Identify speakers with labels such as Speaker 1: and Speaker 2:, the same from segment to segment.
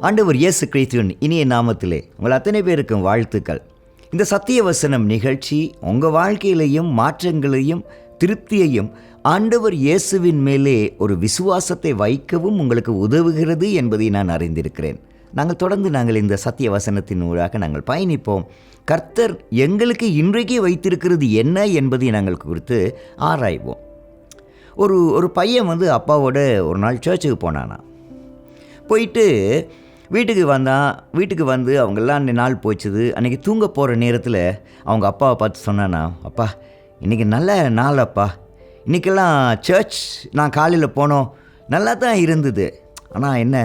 Speaker 1: ஆண்டவர் இயேசு கிறிஸ்துவின் இனிய நாமத்திலே உங்கள் அத்தனை பேருக்கும் வாழ்த்துக்கள். இந்த சத்திய வசனம் நிகழ்ச்சி உங்கள் வாழ்க்கையிலையும் மாற்றங்களையும் திருப்தியையும் ஆண்டவர் இயேசுவின் மேலே ஒரு விசுவாசத்தை வைக்கவும் உங்களுக்கு உதவுகிறது என்பதை நான் அறிந்திருக்கிறேன். நாங்கள் தொடர்ந்து நாங்கள் இந்த சத்திய வசனத்தின் ஊடாக நாங்கள் பயணிப்போம். கர்த்தர் எங்களுக்கு இன்றைக்கு வைத்திருக்கிறது என்ன என்பதை நாங்கள் குறித்து ஆராய்வோம். ஒரு ஒரு பையன் வந்து அப்பாவோட ஒரு நாள் சர்ச்சுக்கு போனானா. போயிட்டு வீட்டுக்கு வந்தான் வீட்டுக்கு வந்து அவங்கெல்லாம் அன்றைய நாள் போச்சுது. அன்றைக்கி தூங்க போகிற நேரத்தில் அவங்க அப்பாவை பார்த்து சொன்னானா அப்பா இன்றைக்கி நல்ல நாள் அப்பா இன்றைக்கெல்லாம் சர்ச் நான் காலையில் போனோம். நல்லா தான் இருந்தது. ஆனால் என்ன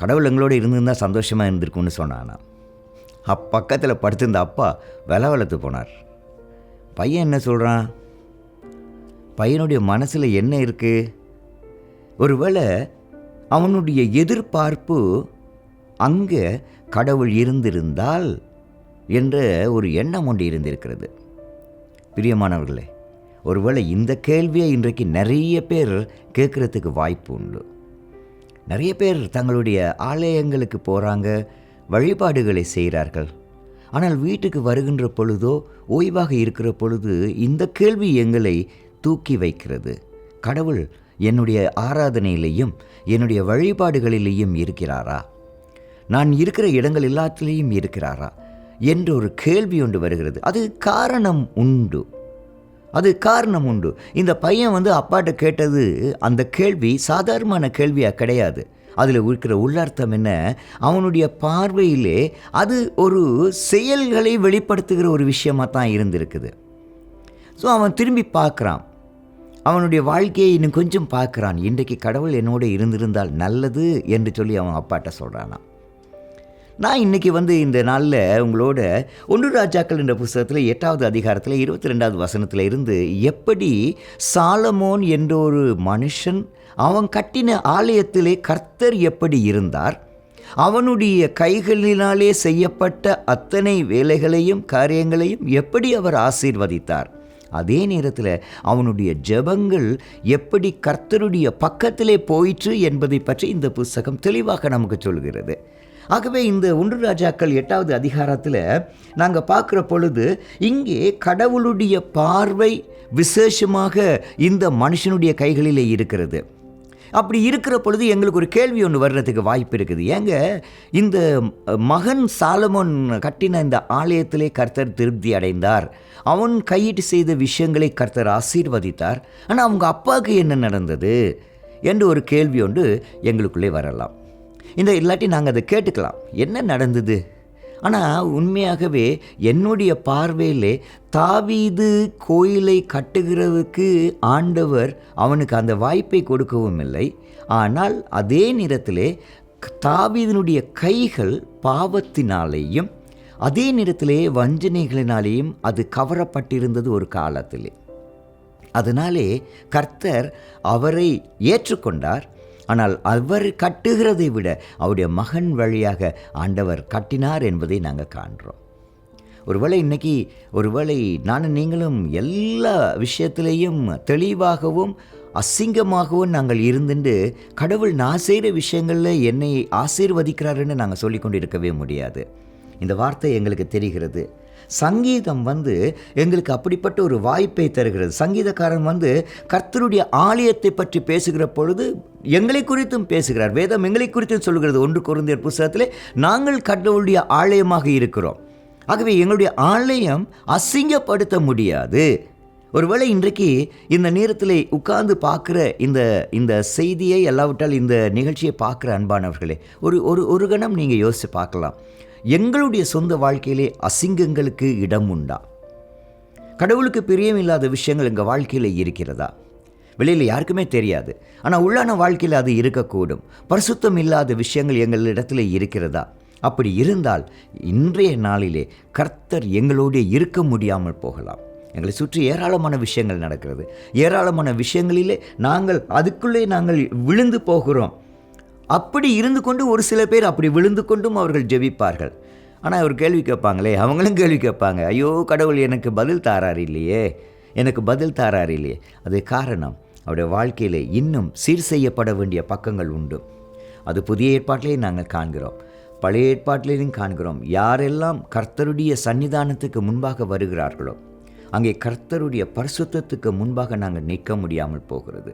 Speaker 1: கடவுள் எங்களோடு இருந்திருந்தால் சந்தோஷமாக இருந்திருக்கும்னு சொன்னானா. அப்பக்கத்தில் படுத்திருந்த அப்பா வில வளர்த்து போனார். பையன் என்ன சொல்கிறான் பையனுடைய மனசில் என்ன இருக்குது ஒருவேளை அவனுடைய எதிர்பார்ப்பு அங்கே கடவுள் இருந்திருந்தால் என்ற ஒரு எண்ணம் ஒன்று இருந்திருக்கிறது. பிரியமானவர்களே ஒருவேளை இந்த கேள்வியை இன்றைக்கு நிறைய பேர் கேட்குறதுக்கு வாய்ப்பு உண்டு. நிறைய பேர் தங்களுடைய ஆலயங்களுக்கு போகிறாங்க வழிபாடுகளை செய்கிறார்கள். ஆனால் வீட்டுக்கு வருகின்ற பொழுதோ ஓய்வாக இருக்கிற பொழுது இந்த கேள்வி எங்களை தூக்கி வைக்கிறது. கடவுள் என்னுடைய ஆராதனையிலையும் என்னுடைய வழிபாடுகளிலேயும் இருக்கிறாரா? நான் இருக்கிற இடங்கள் எல்லாத்திலேயும் இருக்கிறாரா? என்ற ஒரு கேள்வி ஒன்று வருகிறது. அது காரணம் உண்டு. அது காரணம் உண்டு. இந்த பையன் வந்து அப்பாட்ட கேட்டது அந்த கேள்வி சாதாரணமான கேள்வியாக கிடையாது. அதில் இருக்கிற உள்ளர்த்தம் என்ன? அவனுடைய பார்வையிலே அது ஒரு செயல்களை வெளிப்படுத்துகிற ஒரு விஷயமாக தான் இருந்திருக்குது. ஸோ அவன் திரும்பி பார்க்குறான். அவனுடைய வாழ்க்கையை இன்னும் கொஞ்சம் பார்க்குறான். இன்றைக்கு கடவுள் என்னோட இருந்திருந்தால் நல்லது என்று சொல்லி அவன் அப்பாட்ட சொல்கிறானான் நான் இன்றைக்கி வந்து இந்த நாளில் உங்களோட ஒன்று ராஜாக்கள் என்ற புஸ்தகத்தில் எட்டாவது அதிகாரத்தில் இருபத்தி ரெண்டாவது வசனத்தில் இருந்து எப்படி சாலமோன் என்ற ஒரு மனுஷன் அவன் கட்டின ஆலயத்திலே கர்த்தர் எப்படி இருந்தார்? அவனுடைய கைகளினாலே செய்யப்பட்ட அத்தனை வேலைகளையும் காரியங்களையும் எப்படி அவர் ஆசீர்வதித்தார்? அதே நேரத்தில் அவனுடைய ஜெபங்கள் எப்படி கர்த்தருடைய பக்கத்திலே போயிற்று என்பதை பற்றி இந்த புஸ்தகம் தெளிவாக நமக்கு சொல்கிறது. ஆகவே இந்த ஒன்று ராஜாக்கள் எட்டாவது அதிகாரத்தில் நாங்கள் பார்க்குற பொழுது இங்கே கடவுளுடைய பார்வை விசேஷமாக இந்த மனுஷனுடைய கைகளிலே இருக்கிறது. அப்படி இருக்கிற பொழுது எங்களுக்கு ஒரு கேள்வி ஒன்று வர்றதுக்கு வாய்ப்பு இருக்குது. ஏங்க இந்த மகன் சாலமோன் கட்டின இந்த ஆலயத்திலே கர்த்தர் திருப்தி அடைந்தார். அவன் கையிட்டு செய்த விஷயங்களை கர்த்தர் ஆசீர்வதித்தார். ஆனால் அவங்க அப்பாவுக்கு என்ன நடந்தது என்று ஒரு கேள்வி ஒன்று எங்களுக்குள்ளே வரலாம். இந்த இல்லாட்டி நாங்கள் அதை கேட்டுக்கலாம். என்ன நடந்தது? ஆனால் உண்மையாகவே என்னுடைய பார்வையிலே தாவீது கோயிலை கட்டுகிறதுக்கு ஆண்டவர் அவனுக்கு அந்த வாய்ப்பை கொடுக்கவும் இல்லை. ஆனால் அதே நேரத்திலே தாவீதனுடைய கைகள் பாவத்தினாலேயும் அதே நேரத்திலே வஞ்சனைகளினாலேயும் அது கவரப்பட்டிருந்தது ஒரு காலத்திலே. அதனாலே கர்த்தர் அவரை ஏற்றுக்கொண்டார். ஆனால் அவர் கட்டுகிறதை விட அவருடைய மகன் வழியாக ஆண்டவர் கட்டினார் என்பதை நாங்கள் காண்கிறோம் ஒருவேளை இன்னைக்கு ஒருவேளை நானும் நீங்களும் எல்லா விஷயத்திலையும் தெளிவாகவும் அசிங்கமாகவும் நாங்கள் இருந்துட்டு கடவுள் நான் செய்கிற விஷயங்களில் என்னை ஆசீர்வதிக்கிறாருன்னு நாங்கள் சொல்லிக்கொண்டு இருக்கவே முடியாது. இந்த வார்த்தை எங்களுக்கு தெரிகிறது. சங்கீதம் வந்து எங்களுக்கு அப்படிப்பட்ட ஒரு வாய்ப்பை தருகிறது. சங்கீதக்காரன் வந்து கர்த்தருடைய ஆலயத்தை பற்றி பேசுகிற பொழுது எங்களை குறித்தும் பேசுகிறார். வேதம் எங்களை குறித்தும் சொல்கிறது. ஒன்று குருந்தியர் புஸ்தகத்தில் நாங்கள் கடவுளுடைய ஆலயமாக இருக்கிறோம். ஆகவே எங்களுடைய ஆலயம் அசிங்கப்படுத்த முடியாது. ஒருவேளை இன்றைக்கு இந்த நேரத்தில் உட்கார்ந்து பார்க்குற இந்த இந்த செய்தியை எல்லாவிட்டால் இந்த நிகழ்ச்சியை பார்க்குற அன்பானவர்களே ஒரு ஒரு ஒரு கணம் நீங்கள் யோசித்து பார்க்கலாம். எங்களுடைய சொந்த வாழ்க்கையிலே அசிங்கங்களுக்கு இடம் உண்டா? கடவுளுக்கு பிரியம் இல்லாத விஷயங்கள் எங்கள் வாழ்க்கையில் இருக்கிறதா? வெளியில் யாருக்குமே தெரியாது. ஆனால் உள்ளான வாழ்க்கையில் அது இருக்கக்கூடும். பரிசுத்தம் இல்லாத விஷயங்கள் எங்களிடத்தில் இருக்கிறதா? அப்படி இருந்தால் இன்றைய நாளிலே கர்த்தர் எங்களோடு இருக்க முடியாமல் போகலாம். எங்களை சுற்றி ஏராளமான விஷயங்கள் நடக்கிறது. ஏராளமான விஷயங்களிலே நாங்கள் அதுக்குள்ளே நாங்கள் விழுந்து போகிறோம். அப்படி இருந்து கொண்டு ஒரு சில பேர் அப்படி விழுந்து கொண்டும் அவர்கள் ஜெபிப்பார்கள். ஆனால் அவர் கேள்வி கேட்பாங்களே அவங்களும் கேள்வி கேட்பாங்க ஐயோ கடவுள் எனக்கு பதில் தாரார் இல்லையே எனக்கு பதில் தாரார் இல்லையே. அது காரணம். அவருடைய வாழ்க்கையில் இன்னும் சீர் செய்யப்பட வேண்டிய பக்கங்கள் உண்டு. அது புதிய ஏற்பாட்டிலே நாங்கள் காண்கிறோம். பழைய ஏற்பாட்டிலேயும் காண்கிறோம். யாரெல்லாம் கர்த்தருடைய சன்னிதானத்துக்கு முன்பாக வருகிறார்களோ அங்கே கர்த்தருடைய பரிசுத்தத்துக்கு முன்பாக நாங்கள் நிற்க முடியாமல் போகிறது.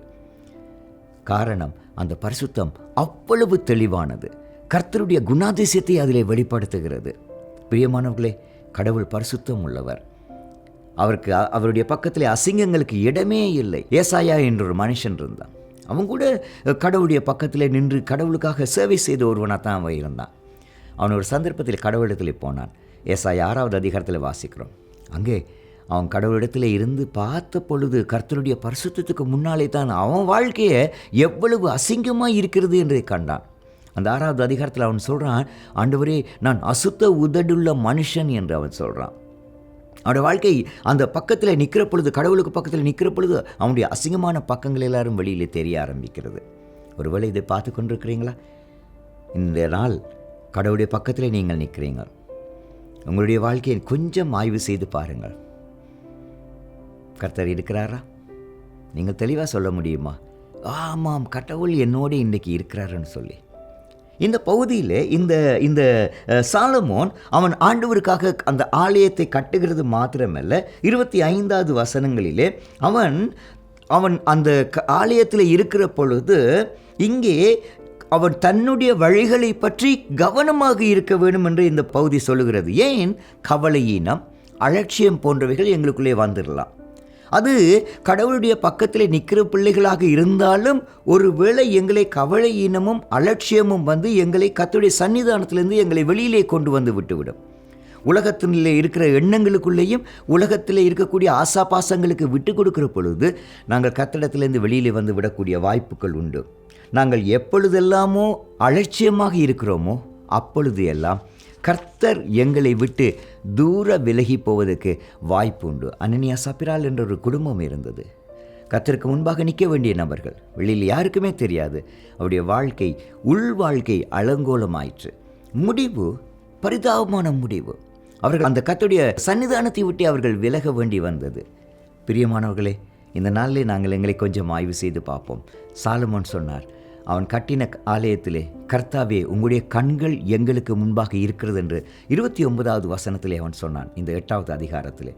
Speaker 1: காரணம் அந்த பரிசுத்தம் அவ்வளவு தெளிவானது. கர்த்தருடைய குணாதிசயத்தை அதிலே வெளிப்படுத்துகிறது. பிரியமானவர்களே கடவுள் பரிசுத்தம் உள்ளவர். அவருக்கு அவருடைய பக்கத்தில் அசிங்கங்களுக்கு இடமே இல்லை. ஏசாயா என்ற ஒரு மனுஷன் இருந்தான். அவன் கூட கடவுளுடைய பக்கத்தில் நின்று கடவுளுக்காக சேவை செய்த ஒருவனாக தான் அவன் இருந்தான். அவன் ஒரு சந்தர்ப்பத்தில் கடவுளிடத்தில் போனான். ஏசாயா ஆறாவது அதிகாரத்தில் வாசிக்கிறோம். அங்கே அவன் கடவுளிடத்தில் இருந்து பார்த்த பொழுது கர்த்தருடைய பரிசுத்தத்துக்கு முன்னாலே தான் அவன் வாழ்க்கையை எவ்வளவு அசிங்கமாக இருக்கிறது என்று கண்டான். அந்த ஆறாவது அதிகாரத்தில் அவன் சொல்கிறான் ஆண்டவரே நான் அசுத்த உதடுள்ள மனுஷன் என்று அவன் சொல்கிறான் அவனுடைய வாழ்க்கை அந்த பக்கத்தில் நிற்கிற பொழுது கடவுளுக்கு பக்கத்தில் நிற்கிற பொழுது அவனுடைய அசிங்கமான பக்கங்கள் எல்லாரும் வெளியிலே தெரிய ஆரம்பிக்கிறது. ஒருவேளை இதை பார்த்து கொண்டிருக்கிறீங்களா? இந்த நாள் கடவுளுடைய பக்கத்தில் நீங்கள் நிற்கிறீங்க. உங்களுடைய வாழ்க்கையை கொஞ்சம் ஆய்வு செய்து பாருங்கள். கர்த்தர் இருக்கிறாரா? நீங்கள் தெளிவாக சொல்ல முடியுமா? ஆமாம் கடவுள் என்னோடு இன்றைக்கி இருக்கிறாருன்னு சொல்லி. இந்த பகுதியில் இந்த இந்த சாலமோன் அவன் ஆண்டவருக்காக அந்த ஆலயத்தை கட்டுகிறது மாத்திரமல்ல இருபத்தி ஐந்தாவது வசனங்களிலே அவன் அவன் அந்த க- ஆலயத்தில் இருக்கிற பொழுது இங்கே அவன் தன்னுடைய வழிகளை பற்றி கவனமாக இருக்க வேண்டும் என்று இந்த பகுதி சொல்லுகிறது. ஏன்? கவலையினம் அலட்சியம் போன்றவைகள் எங்களுக்குள்ளே வந்துடலாம். அது கடவுளுடைய பக்கத்தில் நிற்கிற பிள்ளைகளாக இருந்தாலும் ஒருவேளை எங்களை கவலை இனமும் அலட்சியமும் வந்து எங்களை கத்துடைய சன்னிதானத்திலிருந்து எங்களை வெளியிலே கொண்டு வந்து விட்டுவிடும். உலகத்திலே இருக்கிற எண்ணங்களுக்குள்ளேயும் உலகத்தில் இருக்கக்கூடிய ஆசாபாசங்களுக்கு விட்டு கொடுக்கிற பொழுது நாங்கள் கத்தடத்திலேருந்து வெளியிலே வந்து விடக்கூடிய வாய்ப்புகள் உண்டு. நாங்கள் எப்பொழுதெல்லாமோ அலட்சியமாக இருக்கிறோமோ அப்பொழுது எல்லாம் கர்த்தர் எங்களை விட்டு தூர விலகி போவதற்கு வாய்ப்பு உண்டு அனனியா சப்பிரால் என்ற ஒரு குடும்பம் இருந்தது. கர்த்தருக்கு முன்பாக நிற்க வேண்டிய நபர்கள் வெளியில் யாருக்குமே தெரியாது. அவருடைய வாழ்க்கை உள் வாழ்க்கை அலங்கோலமாயிற்று. முடிவு பரிதாபமான முடிவு. அவர்கள் அந்த கத்துடைய சன்னிதானத்தை விட்டு அவர்கள் விலக வேண்டி வந்தது. பிரியமானவர்களே இந்த நாளிலே நாங்கள் எங்களை கொஞ்சம் ஆய்வு செய்து பார்ப்போம். சாலமோன் சொன்னார் அவன் கட்டின ஆலயத்திலே கர்த்தாவே உங்களுடைய கண்கள் எங்களுக்கு முன்பாக இருக்கிறது என்று இருபத்தி ஒன்பதாவது வசனத்திலே அவன் சொன்னான். இந்த எட்டாவது அதிகாரத்திலே.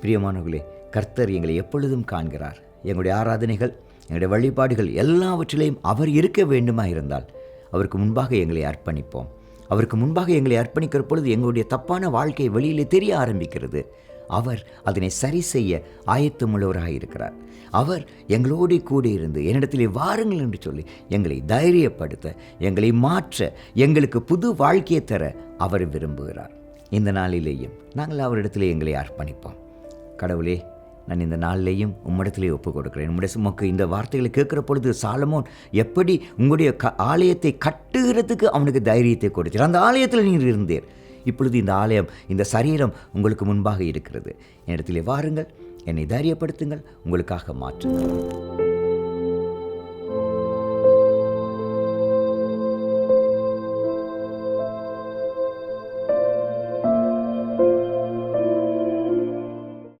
Speaker 1: பிரியமானவர்களே கர்த்தர் எங்களை எப்பொழுதும் காண்கிறார். எங்களுடைய ஆராதனைகள் எங்களுடைய வழிபாடுகள் எல்லாவற்றிலையும் அவர் இருக்க வேண்டுமா இருந்தால் அவருக்கு முன்பாக எங்களை அர்ப்பணிப்போம். அவருக்கு முன்பாக எங்களை அர்ப்பணிக்கிற பொழுது எங்களுடைய தப்பான வாழ்க்கை வெளியிலே தெரிய ஆரம்பிக்கிறது. அவர் அதனை சரி செய்ய ஆயத்தமுள்ளவராக இருக்கிறார் அவர் எங்களோடு கூட இருந்து என்னிடத்திலே வாருங்கள் என்று சொல்லி எங்களை தைரியப்படுத்த எங்களை மாற்ற எங்களுக்கு புது வாழ்க்கையை தர அவர் விரும்புகிறார். இந்த நாளிலேயும் நாங்கள் அவரிடத்திலே எங்களை அர்ப்பணிப்போம். கடவுளே நான் இந்த நாளிலேயும் உம்மிடத்திலே ஒப்பு கொடுக்கிறேன் உம்முடைய சுமக்கு இந்த வார்த்தைகளை கேட்குற பொழுது சாலமோன் எப்படி உங்களுடைய க ஆலயத்தை கட்டுகிறதுக்கு அவனுக்கு தைரியத்தை கொடுத்தீர்? அந்த ஆலயத்தில் நீர் இருந்தீர். இப்பொழுது இந்த ஆலயம் இந்த சரீரம் உங்களுக்கு முன்பாக இருக்கிறது. என்னிடத்திலே வாருங்கள் என்னை தைரியப்படுத்துங்கள் உங்களுக்காக மாற்றுங்கள்.